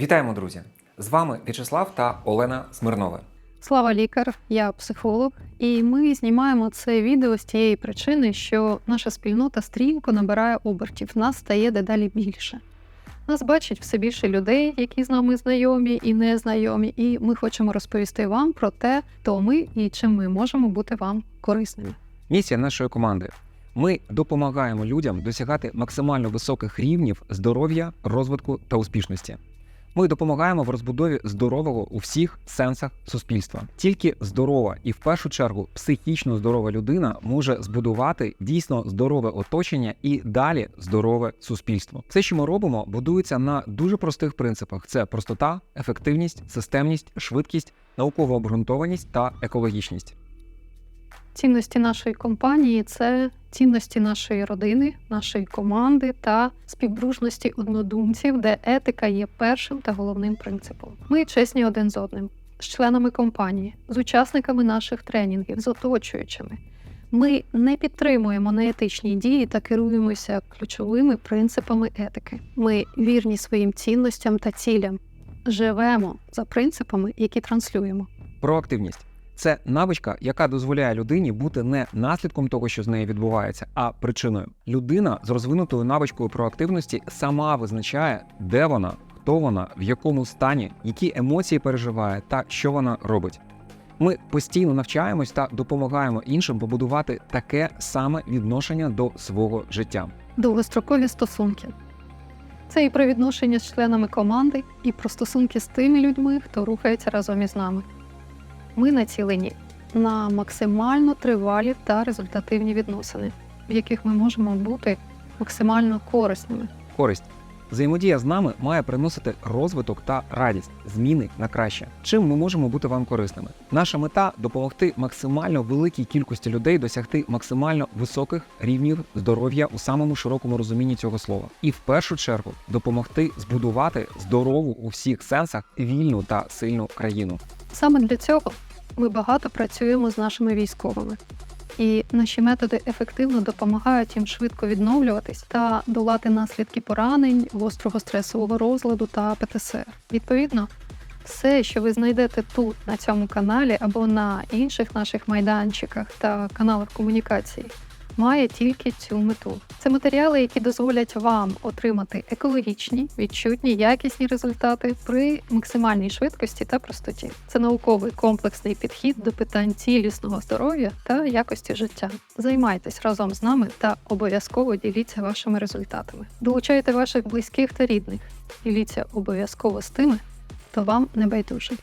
Вітаємо, друзі! З вами В'ячеслав та Олена Смирнова. Слава лікар, я психолог, і ми знімаємо це відео з тієї причини, що наша спільнота стрімко набирає обертів. Нас стає дедалі більше. Нас бачить все більше людей, які з нами знайомі і незнайомі, і ми хочемо розповісти вам про те, хто ми і чим ми можемо бути вам корисними. Місія нашої команди. Ми допомагаємо людям досягати максимально високих рівнів здоров'я, розвитку та успішності. Ми допомагаємо в розбудові здорового у всіх сенсах суспільства. Тільки здорова і в першу чергу психічно здорова людина може збудувати дійсно здорове оточення і далі здорове суспільство. Все, що ми робимо, будується на дуже простих принципах: це простота, ефективність, системність, швидкість, наукова обґрунтованість та екологічність. Цінності нашої компанії це цінності нашої родини, нашої команди та співдружності однодумців, де етика є першим та головним принципом. Ми чесні один з одним, з членами компанії, з учасниками наших тренінгів, з оточуючими. Ми не підтримуємо неетичні дії та керуємося ключовими принципами етики. Ми вірні своїм цінностям та цілям, живемо за принципами, які транслюємо. Проактивність це навичка, яка дозволяє людині бути не наслідком того, що з нею відбувається, а причиною. Людина з розвинутою навичкою проактивності сама визначає, де вона, хто вона, в якому стані, які емоції переживає та що вона робить. Ми постійно навчаємось та допомагаємо іншим побудувати таке саме відношення до свого життя. довгострокові стосунки. Це і про відношення з членами команди, і про стосунки з тими людьми, хто рухається разом із нами. Ми націлені на максимально тривалі та результативні відносини, в яких ми можемо бути максимально корисними. Користь. Взаємодія з нами має приносити розвиток та радість, зміни на краще. Чим ми можемо бути вам корисними? Наша мета допомогти максимально великій кількості людей досягти максимально високих рівнів здоров'я у самому широкому розумінні цього слова, і в першу чергу допомогти збудувати здорову у всіх сенсах вільну та сильну країну. Саме для цього ми багато працюємо з нашими військовими. І наші методи ефективно допомагають їм швидко відновлюватись та долати наслідки поранень, гострого стресового розладу та ПТСР. Відповідно, все, що ви знайдете тут, на цьому каналі або на інших наших майданчиках та каналах комунікації, має тільки цю мету. Це матеріали, які дозволять вам отримати екологічні, відчутні, якісні результати при максимальній швидкості та простоті. Це науковий комплексний підхід до питань цілісного здоров'я та якості життя. Займайтесь разом з нами та обов'язково діліться вашими результатами. Долучайте ваших близьких та рідних. Діліться обов'язково з тими, хто вам не байдужий.